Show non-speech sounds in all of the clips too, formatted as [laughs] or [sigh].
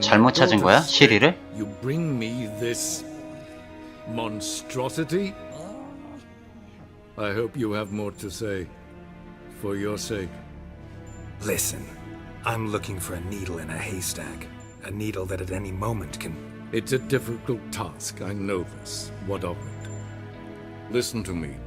잘못 찾은 거야? 시리를? You bring me this monstrosity? I hope you have more to say. For your sake. Listen, I'm looking for a needle in a haystack. A needle that at any moment can. It's a difficult task, I know this. What of it? Listen to me.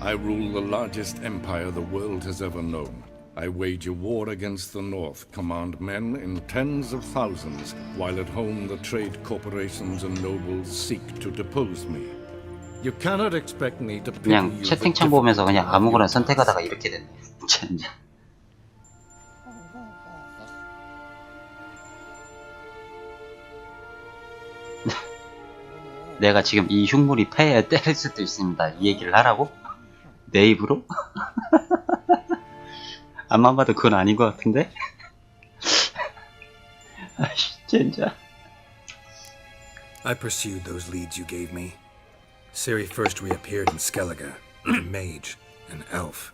I rule the largest empire the world has ever known. I wage a war against the North, command men in tens of thousands, while at home the trade corporations and nobles seek to depose me. You cannot expect me to 그냥 채팅창 보면서 그냥 아무거나 선택하다가 이렇게 됐네. 진짜. 내가 지금 이 흉물이 폐에 때릴 수도 있습니다. 이 얘기를 하라고? 내 입으로? 안만 봐도 그건 아닌 것 같은데? [laughs] 아씨, 진짜. I pursued those leads you gave me. Ciri first reappeared in Skellige, with [clears throat] a mage, an elf.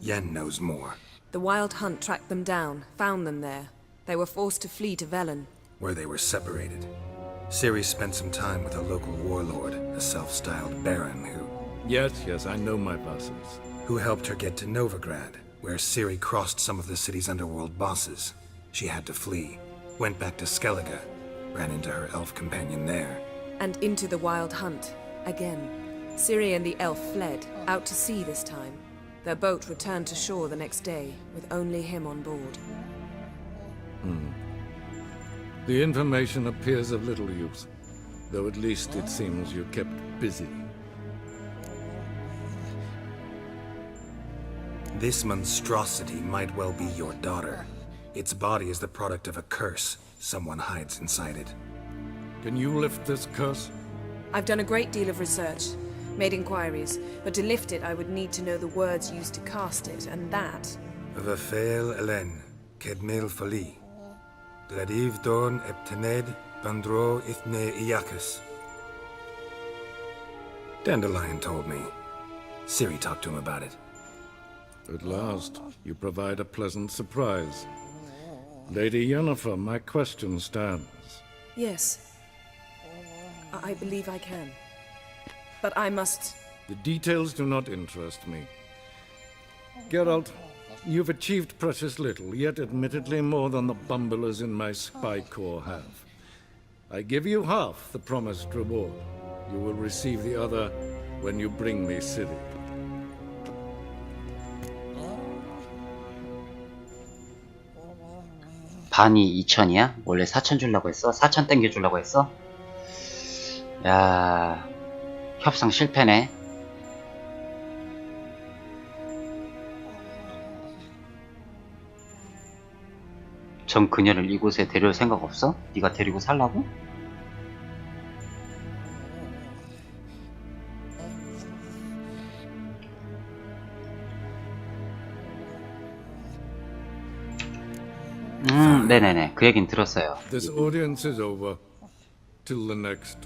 Yen knows more. The Wild Hunt tracked them down, found them there. They were forced to flee to Velen. where they were separated. Ciri spent some time with a local warlord, a self-styled baron who Yes, yes, I know my vassals. who helped her get to Novigrad, where Ciri crossed some of the city's underworld bosses. She had to flee, went back to Skellige, ran into her elf companion there. And into the Wild Hunt. Again. Ciri and the elf fled, out to sea this time. Their boat returned to shore the next day, with only him on board. Hmm. The information appears of little use, though at least it seems you kept busy. This monstrosity might well be your daughter. Its body is the product of a curse someone hides inside it. Can you lift this curse? I've done a great deal of research, made inquiries, but to lift it I would need to know the words used to cast it, and that. Vafel Elen, Kedmil Fali. Gladiv Dorn Eptened Bandro Ithne Iacus. Dandelion told me. Siri talked to him about it. At last, you provide a pleasant surprise. Lady Yennefer, my question stands. Yes. I I believe I can. But I must. The details do not interest me. Geralt, you've achieved precious little, yet admittedly more than the bumblers in my spy corps have. I give you half the promised reward. You will receive the other when you bring me Ciri. 반이 2천이야? 원래 4천 주려고 했어? 4천 땡겨 주려고 했어? 야, 협상 실패네. 전 그녀를 이곳에 데려올 생각 없어? 네가 데리고 살라고? 네네네. 그 얘긴 들었어요. This audience is over. Till the next.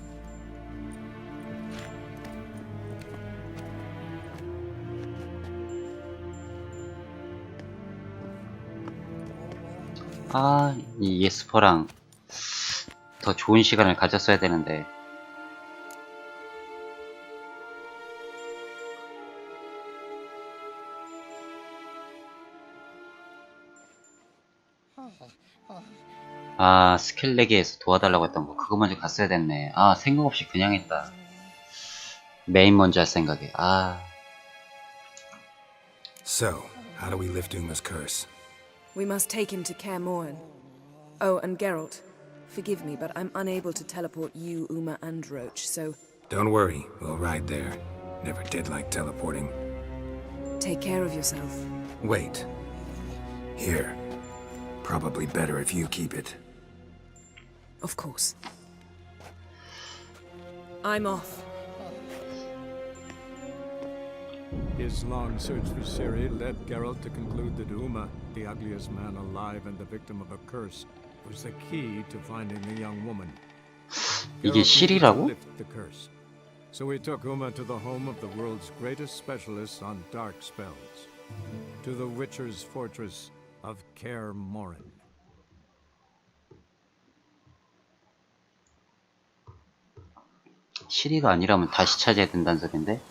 아, 이 예스퍼랑 더 좋은 시간을 가졌어야 되는데. 아, 스켈레기에서 도와달라고 했던 거, 그거 먼저 갔어야 됐네. 아, 생각 없이 그냥 했다. 메인 먼저 할 생각에. 아, So, how do we lift Uma's curse? We must take him to Kaer Morhen. Oh, and Geralt. Forgive me, but I'm unable to teleport you, Uma, and Roach, so Don't worry, we'll ride there. Never did like teleporting. take care of yourself. Wait. Here. Probably better if you keep it. Of course. I'm off. His long search for Ciri led Geralt to conclude that Uma, the ugliest man alive and the victim of a curse, was the key to finding the young woman. 이게 Geralt needed to 실이라고? lift the curse. So he took Uma to the home of the world's greatest specialists on dark spells, to the Witcher's fortress of Kaer Morhen. 7위가 아니라면 다시 찾아야 된다는 소린데?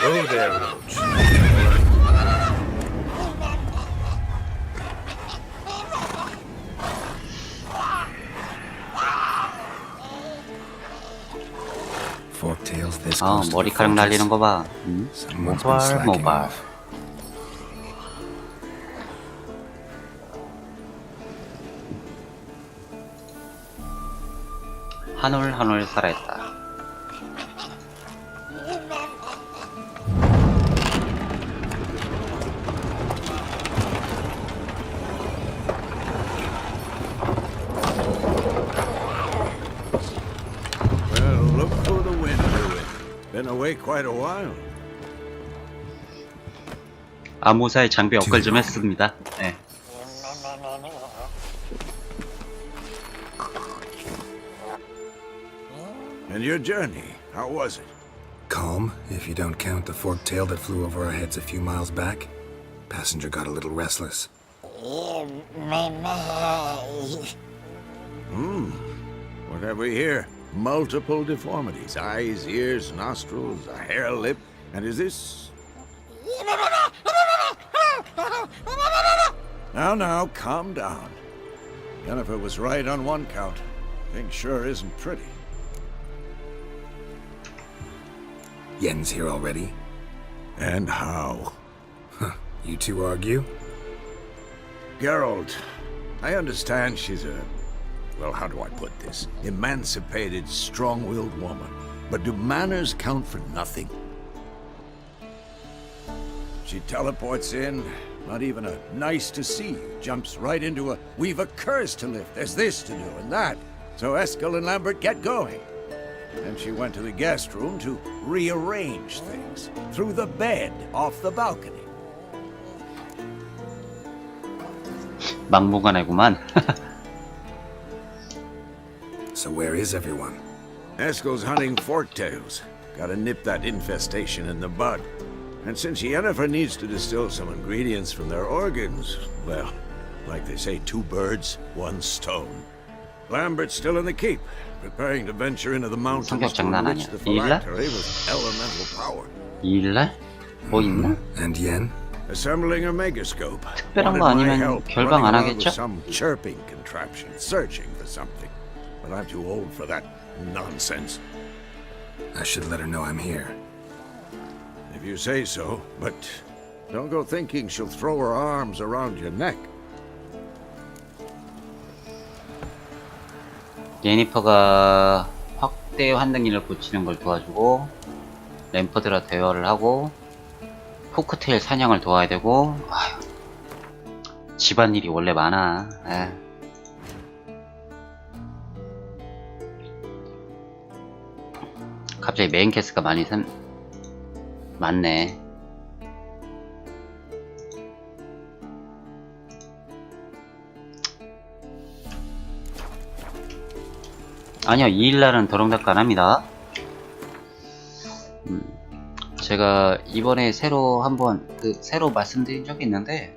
Whoa there, 아 the 머리카락 날리는. 거 봐. 응? 모발 모발. 한올 한올 살아있다. Been away quite a while. 암호사의 장비 업글 좀 했습니다. 네. And your journey, how was it? Calm, if you don't count the forktail that flew over our heads a few miles back. Passenger got a little restless. What have we here? Multiple deformities. Eyes, ears, nostrils, a hair lip. And is this... Now, now, calm down. Jennifer was right on one count. Thing sure isn't pretty. Yen's here already. And how? You two argue? Geralt, I understand she's a Well, how do I put this? Emancipated, strong willed woman. But do manners count for nothing? She teleports in, not even a nice to see you, jumps right into a we've a curse to lift, there's this to do and that. So Eskel and Lambert get going. And she went to the guest room to rearrange things. Through the bed, off the balcony. 막무가내구만. [laughs] So where is everyone? Eskel's hunting forktails. Gotta nip that infestation in the bud. And since Yennefer needs to distill some ingredients from their organs, well, like they say, two birds, one stone. Lambert's still in the keep, preparing to venture into the mountains 성격 to 장난 enrich 아니야. the 일날? phylactery with elemental power. 2일날? 뭐 있나? And Yen? Assembling her megascope. 특별한 거 Wanted my 아니면 help 결방 안 running around with 하겠죠? Some chirping contraption, searching for something. But I'm too old for that nonsense. I should let her know I'm here. If you say so, but don't go thinking she'll throw her arms around your neck. 예니퍼가 확대 환등기를 고치는 걸 도와주고 램퍼드라 대화를 하고 포크테일 사냥을 도와야 되고 아휴 집안일이 원래 많아 에. 갑자기 메인 캐스가 많이 산... 많네. 아니요 2일날은 도롱닭 안 합니다. 음, 제가 이번에 새로 한번 그 새로 말씀드린 적이 있는데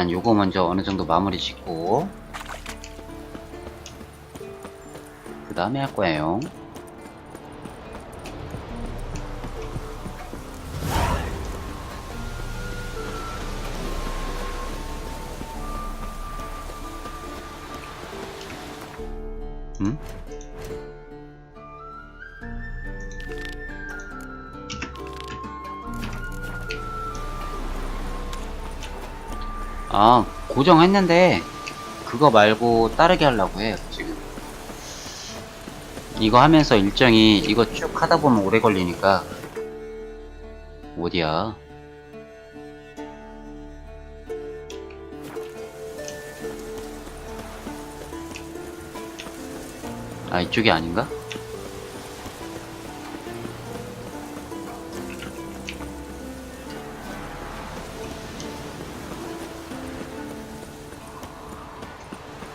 일단 요거 먼저 어느 정도 마무리 짓고 그 다음에 할 거예요 음? 아, 고정했는데, 그거 말고 따르게 하려고 해요, 지금. 이거 하면서 일정이, 이거 쭉 하다 보면 오래 걸리니까. 어디야? 아, 이쪽이 아닌가?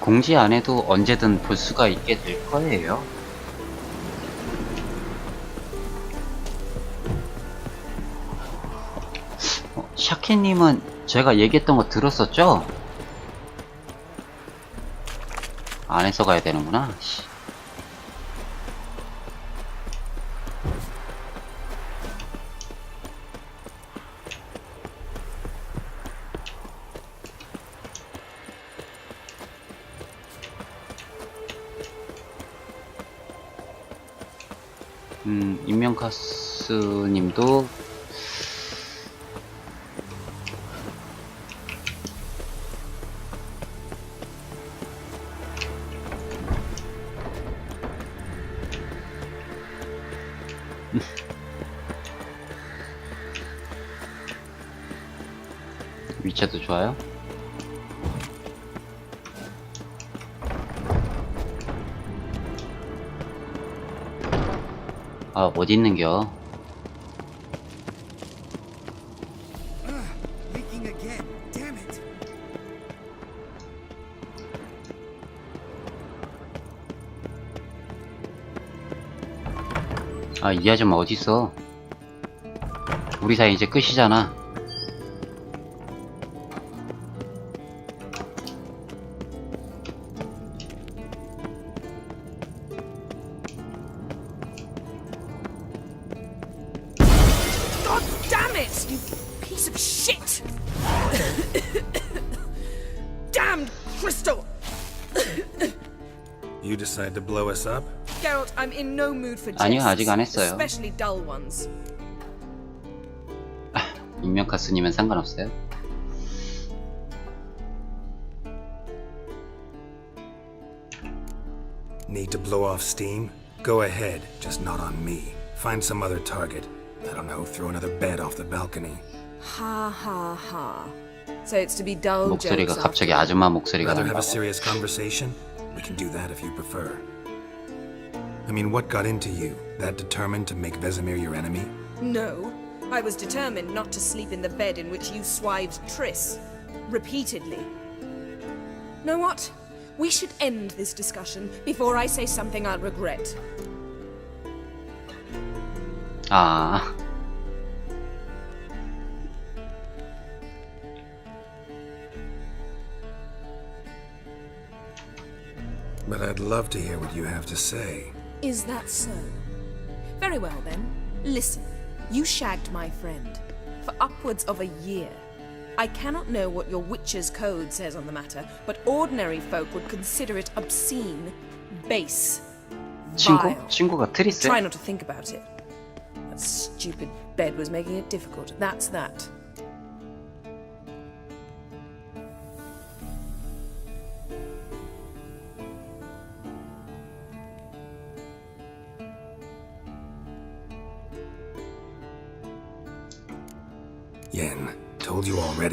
공지 안 해도 언제든 볼 수가 있게 될 거예요. 어, 샤키님은 제가 얘기했던 거 들었었죠? 안에서 가야 되는구나. 썬카스님도 어디 있는겨? 아, 이 아줌마 어딨어? 우리 사이 이제 끝이잖아. I'm in no mood for 아니요, jests, 아직 안 했어요. especially dull ones. [laughs] 임명카스님은 상관없어요. Need to blow off steam? Go ahead, just not on me. Find some other target. I don't know, throw another bed off the balcony. Ha ha ha. So it's to be dull 목소리가 jokes 갑자기 after all. 아줌마 목소리가 Rather have a 난다고. serious conversation? We can do that if you prefer. I mean, what got into you? That determined to make Vesemir your enemy? No, I was determined not to sleep in the bed in which you swived Triss. Repeatedly. Know what? We should end this discussion before I say something I'll regret. 아, But I'd love to hear what you have to say. Is that so? Very well then. Listen, you shagged my friend for upwards of a year. I cannot know what your witch's code says on the matter, but ordinary folk would consider it obscene, base, 친구? vile. 친구가 트리스? Try not to think about it. That stupid bed was making it difficult. That's that.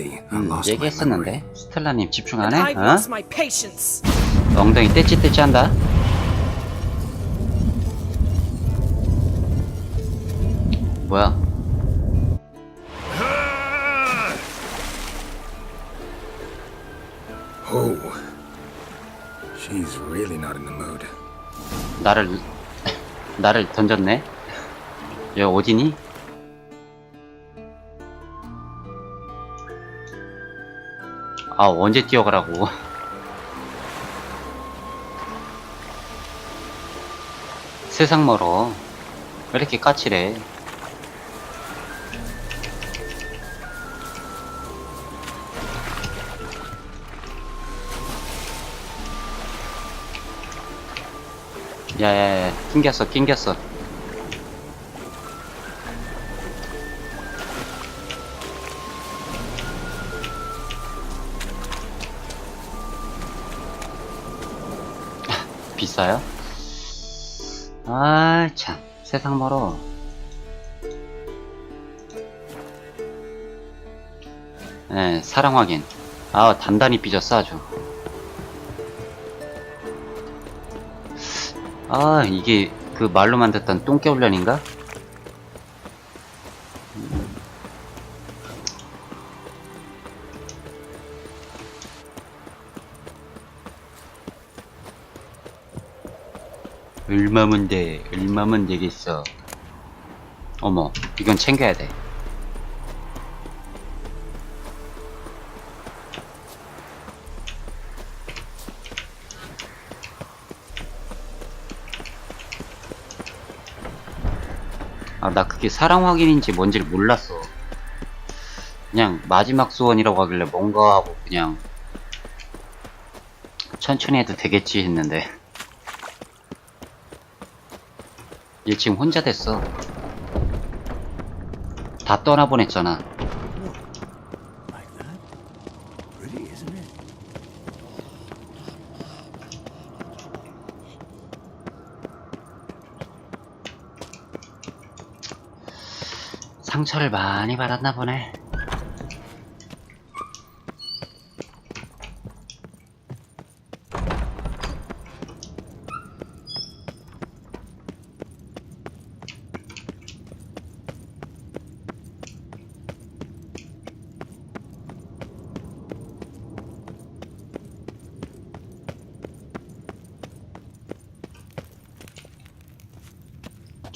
음, lost my memory. 얘기했었는데 스텔라님 집중 안 해? 어? lost my patience. 엉덩이 떼찌떼찌 한다. 뭐야? Oh. She's really not in the mood. 나를 나를 던졌네. 얘 어디니? 아 언제 뛰어가라고? [laughs] 세상 멀어. 왜 이렇게 까칠해? 야야야, 낑겼어, 낑겼어. 비싸요? 아, 참. 세상 멀어. 네, 사랑 확인. 아, 단단히 삐졌어, 아주. 아, 이게 그 말로만 듣던 똥개훈련인가? 얼마면 돼? 얼마면 되겠어? 어머, 이건 챙겨야 돼. 아, 나 그게 사랑 확인인지 뭔지를 몰랐어. 그냥 마지막 소원이라고 하길래 뭔가 하고 그냥 천천히 해도 되겠지 했는데 얘 지금 혼자 됐어. 다 떠나보냈잖아. 상처를 많이 받았나 보네.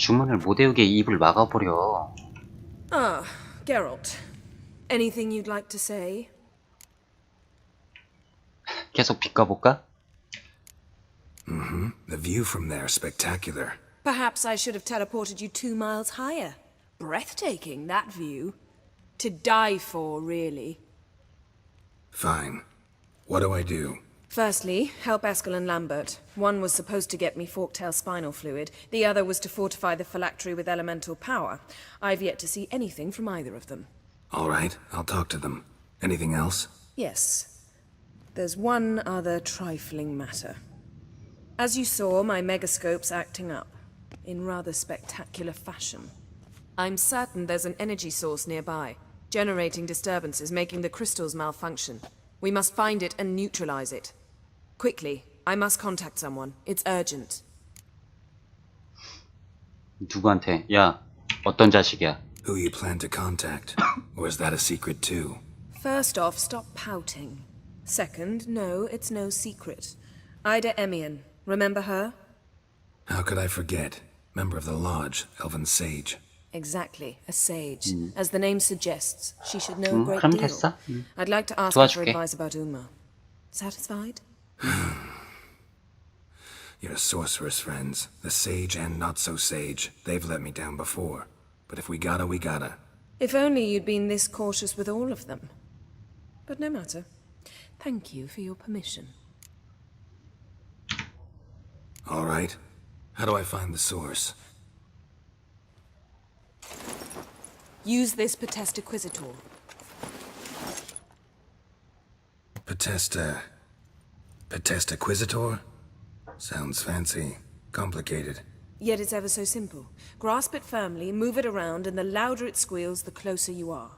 주문을 못 외우게 입을 막아버려. Ah, Geralt. Anything you'd like to say? 계속 비까볼까? The view from there spectacular. Perhaps I should have teleported you two miles higher. Breathtaking, that view. To die for, really. Fine. What do I do? Firstly, help Eskel and Lambert. One was supposed to get me forktail spinal fluid, the other was to fortify the phylactery with elemental power. I've yet to see anything from either of them. All right, I'll talk to them. Anything else? Yes. There's one other trifling matter. As you saw, my megascope's acting up. In rather spectacular fashion. I'm certain there's an energy source nearby, generating disturbances, making the crystals malfunction. We must find it and neutralize it. Quickly, I must contact someone. It's urgent. 누구한테? 야, 어떤 자식이야? Who you plan to contact? [coughs] or is that a secret too? First off, stop pouting. Second, no, it's no secret. Ida Emian. Remember her? How could I forget? Member of the Lodge, Elven Sage. Exactly, a sage. As the name suggests, she should know a 음, great 그럼 deal. 됐어. 음. I'd like to ask her for 도와줄게. advice about Uma. Satisfied? [sighs] Your sorceress friends, the sage and not so sage, they've let me down before. But if we gotta, we gotta. If only you'd been this cautious with all of them. But no matter. Thank you for your permission. All right. How do I find the source? Use this Potestaquizator. Potesta. Potestaquizator? Sounds fancy. Complicated. Yet it's ever so simple. Grasp it firmly, move it around, and the louder it squeals, the closer you are.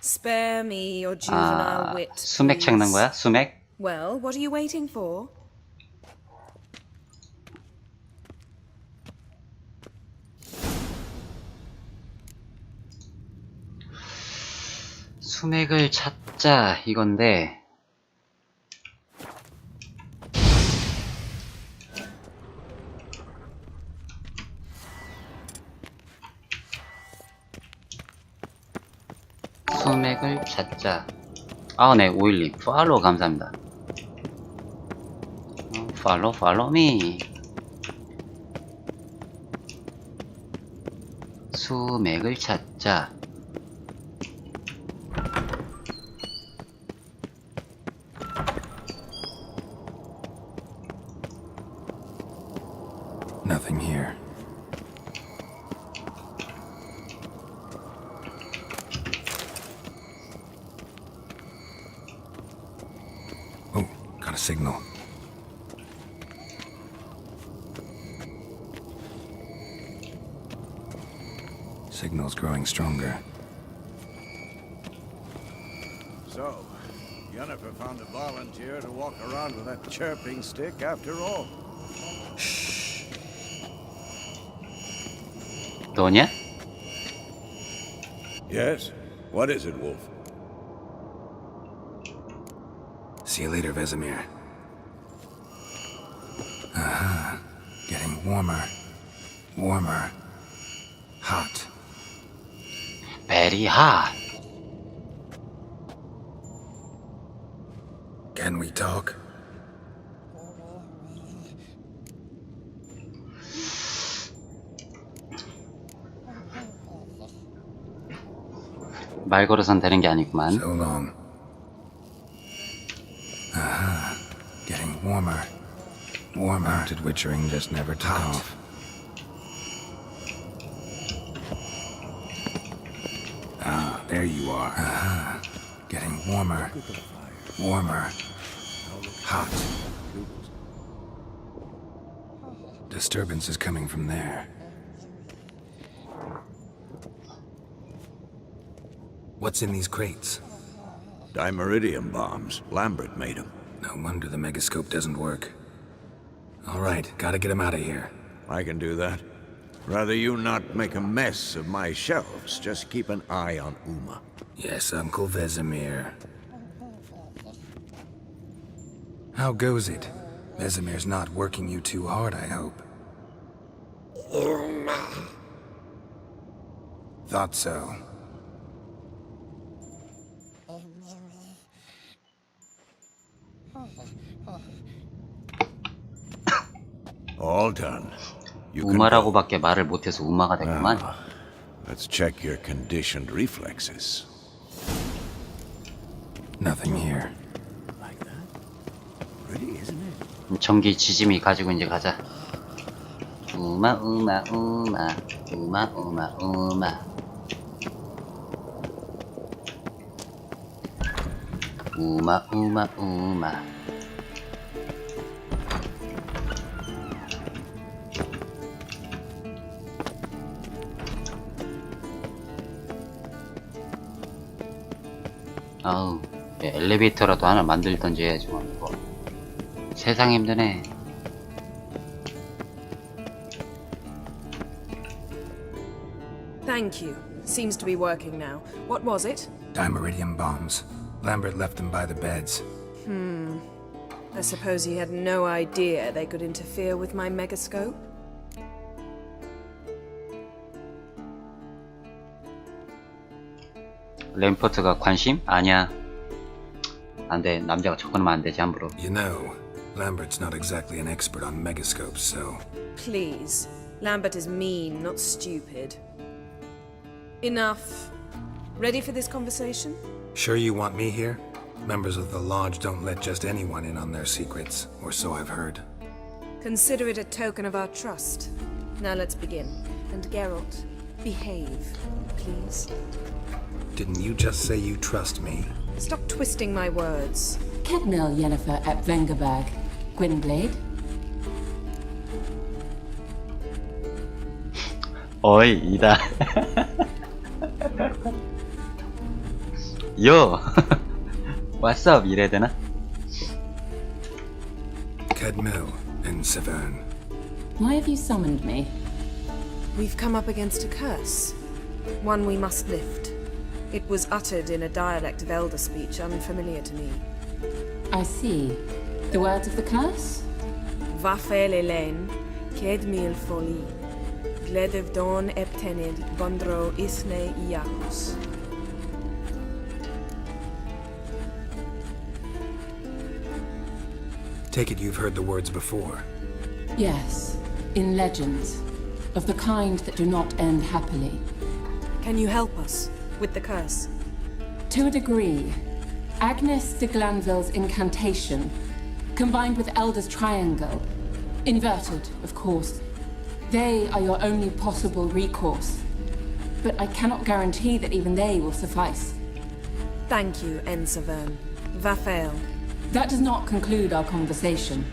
Spare me your juvenile 아, wit. 수맥 챙는 please. 거야? 수맥? Well, what are you waiting for? 수맥을 찾자 이건데. 수맥을 찾자. 아네 오일님. 팔로우 감사합니다. 어, 팔로우 팔로우 미. 수맥을 찾자 Signal's growing stronger. So, Yennefer found a volunteer to walk around with that chirping stick after all. 너냐? Yes? What is it, Wolf? See you later, Vesemir. Uh-huh. Getting warmer. Warmer. 베리 하. Can we talk? 말 걸어선 되는 게 아니구만. So long. Aha. Getting warmer. Warmer. Did witchering just never took off? There you are. Aha. Getting warmer. Warmer. Hot. Disturbance is coming from there. What's in these crates? Dimeridium bombs. Lambert made them. No wonder the megascope doesn't work. All right, gotta get him out of here. I can do that. Rather you not make a mess of my shelves. Just keep an eye on Uma. Yes, Uncle Vesemir. How goes it? Vesemir's not working you too hard, I hope. Uma. Thought so. All done. 우마라고밖에 말을 못해서 우마가 됐구만. Let's check your conditioned reflexes. Nothing here. Pretty, isn't it? 전기 지짐이 가지고 이제 가자. 우마 우마 우마 우마 우마 우마 우마 우마 우마 아우 엘리베이터라도 하나 만들던지 해야지 뭐 이거 세상 힘드네 Thank you. Seems to be working now. What was it? Dimeridium bombs. Lambert left them by the beds. I suppose he had no idea they could interfere with my megascope. 램퍼트가 관심? 아니야. 안 돼. 남자가 접근하면 안 되지, 함부로. You know, Lambert's not exactly an expert on megascopes, so. Please. Lambert is mean, not stupid. Enough. Ready for this conversation? Sure you want me here? Members of the Lodge don't let just anyone in on their secrets, or so I've heard. Consider it a token of our trust. Now let's begin. And Geralt, behave, please. Didn't you just say you trust me? Stop twisting my words. Kedmil Yennefer at Vengerberg. Gwynblade? 어이, 이다. 요! What's up? 이래야 되나? Kedmil and Severn. Why have you summoned me? We've come up against a curse. One we must lift. It was uttered in a dialect of Elder speech unfamiliar to me. I see. The words of the curse? Vafel Elen, Ked mil foli, Gledev don eptenid, Bondro isne iacus. Take it you've heard the words before. Yes. In legends. Of the kind that do not end happily. Can you help us with the curse? To a degree, Agnes de Glanville's incantation, combined with Elder's triangle, inverted, of course, they are your only possible recourse. But I cannot guarantee that even they will suffice. Thank you, Ensavern. Vafel. That does not conclude our conversation.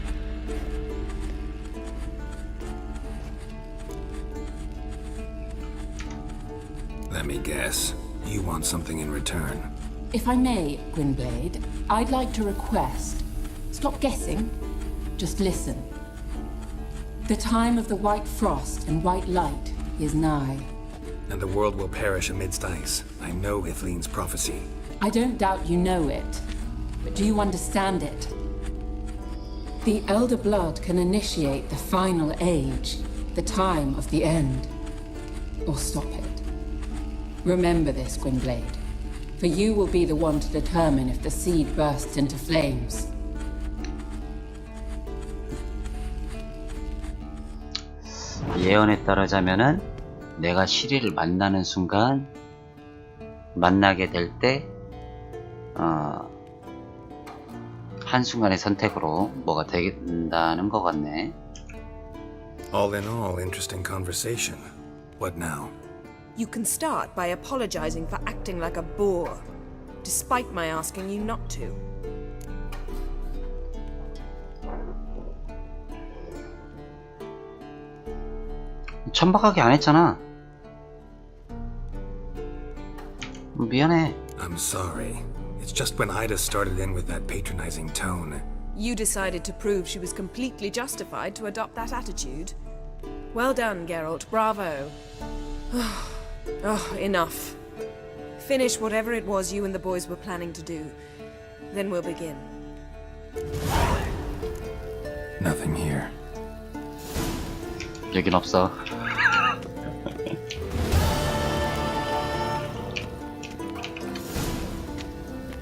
Let me guess. You want something in return. If I may, Gwynblade, I'd like to request. Stop guessing. Just listen. The time of the white frost and white light is nigh. And the world will perish amidst ice. I know Ithleen's prophecy. I don't doubt you know it, but do you understand it? The Elder Blood can initiate the final age, the time of the end. Or stop it. Remember this, Gwynblade. For you will be the one to determine if the seed bursts into flames. 예언에 따르자면은 내가 시리를 만나는 순간 만나게 될때 어, 한순간의 선택으로 뭐가 된다는 것 같네. All in all, interesting conversation. What now? You can start by apologizing for acting like a boor, despite my asking you not to. 천박하게 안 했잖아. 미안해. I'm sorry. It's just when Ida started in with that patronizing tone. You decided to prove she was completely justified to adopt that attitude. Well done, Geralt. Bravo. [sighs] [sighs] oh, enough. Finish whatever it was you and the boys were planning to do. Then we'll begin. Nothing here. 여긴 없어.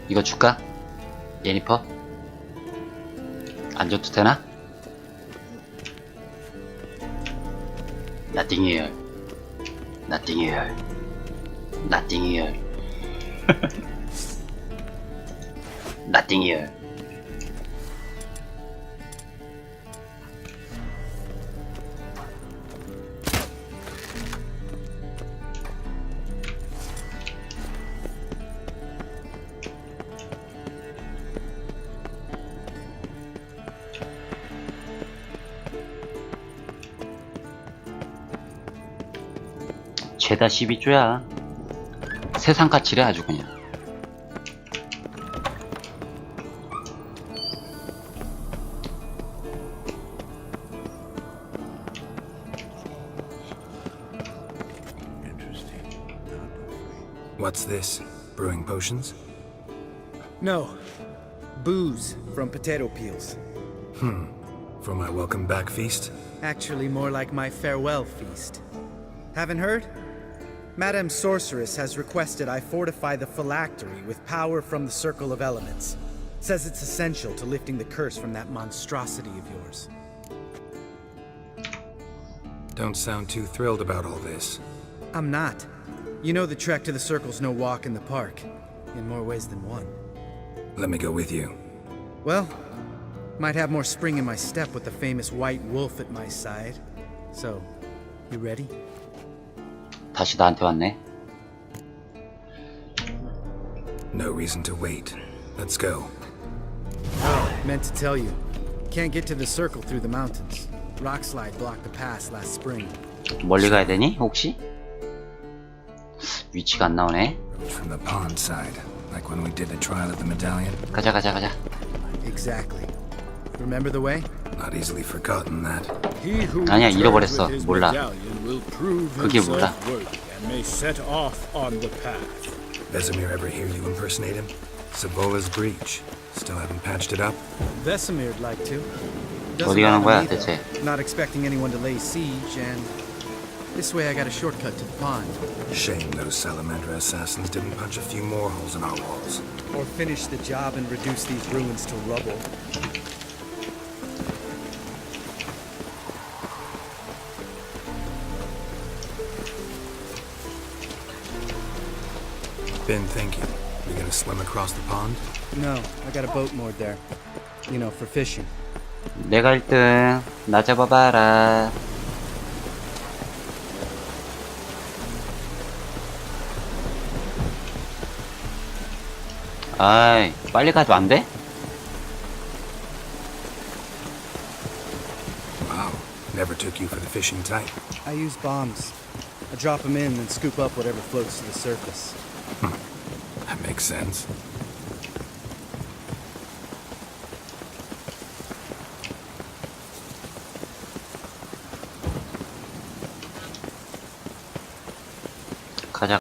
이거 줄까? 예니퍼? 안 줘도 되나? Nothing here. Nothing here. Nothing here. [laughs] Nothing here. 죄다 12조야. 세상 가치래 아주 그냥. What's this? Brewing potions? No. Booze from potato peels. For my welcome back feast? Actually, more like my farewell feast. Haven't heard? Madame Sorceress has requested I fortify the phylactery with power from the Circle of Elements. Says it's essential to lifting the curse from that monstrosity of yours. Don't sound too thrilled about all this. I'm not. You know the trek to the Circle's no walk in the park. In more ways than one. Let me go with you. Well, might have more spring in my step with the famous White Wolf at my side. So, you ready? 다시 나한테 왔네. No reason to wait. Let's go. Oh, meant to tell you. Can't get to the circle through the mountains. Rockslide blocked the pass last spring. 멀리 가야 되니 혹시? 위치가 안 나오네. Road From the pond side, like when we did the trial at the medallion. 가자 가자 가자. Exactly. Remember the way? Not easily forgotten that. He who 아니야, returns 잃어버렸어. with his 몰라. medallion will prove 그게 himself 몰라. worthy and may set off on the path. Vesemir ever hear you impersonate him? Savola's breach. Still haven't patched it up? Vesimir'd like to. 어디 가는 거야, bother me, 대체? though. Not expecting anyone to lay siege, and this way I got a shortcut to the pond. Shame those Salamander assassins didn't punch a few more holes in our walls. Or finish the job and reduce these ruins to rubble. Been thinking. We gonna swim across the pond? No, I got a boat moored there. You know, for fishing. 내가 1등. 나 잡아봐라. 아이, 빨리 가도 안 돼? Wow. Never took you for the fishing type. I use bombs. I drop them in and scoop up whatever floats to the surface. That makes sense.